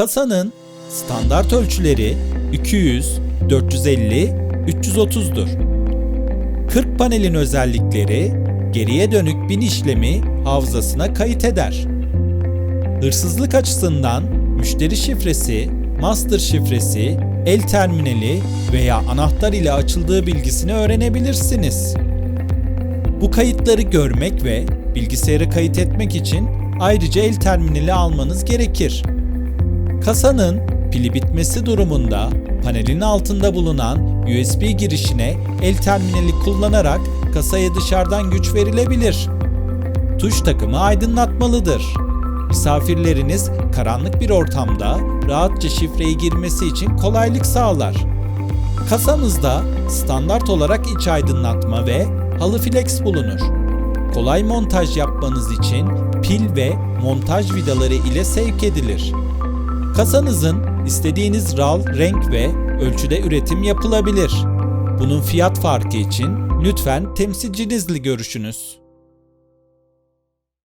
Kasanın standart ölçüleri 200, 450, 330'dur. 40 panelin özellikleri geriye dönük bin işlemi hafızasına kayıt eder. Hırsızlık açısından müşteri şifresi, master şifresi, el terminali veya anahtar ile açıldığı bilgisini öğrenebilirsiniz. Bu kayıtları görmek ve bilgisayara kayıt etmek için ayrıca el terminali almanız gerekir. Kasanın pili bitmesi durumunda panelin altında bulunan USB girişine el terminali kullanarak kasaya dışarıdan güç verilebilir. Tuş takımı aydınlatmalıdır. Misafirleriniz karanlık bir ortamda rahatça şifreyi girmesi için kolaylık sağlar. Kasamızda standart olarak iç aydınlatma ve halı flex bulunur. Kolay montaj yapmanız için pil ve montaj vidaları ile sevk edilir. Kasanızın istediğiniz RAL, renk ve ölçüde üretim yapılabilir. Bunun fiyat farkı için lütfen temsilcinizle görüşünüz.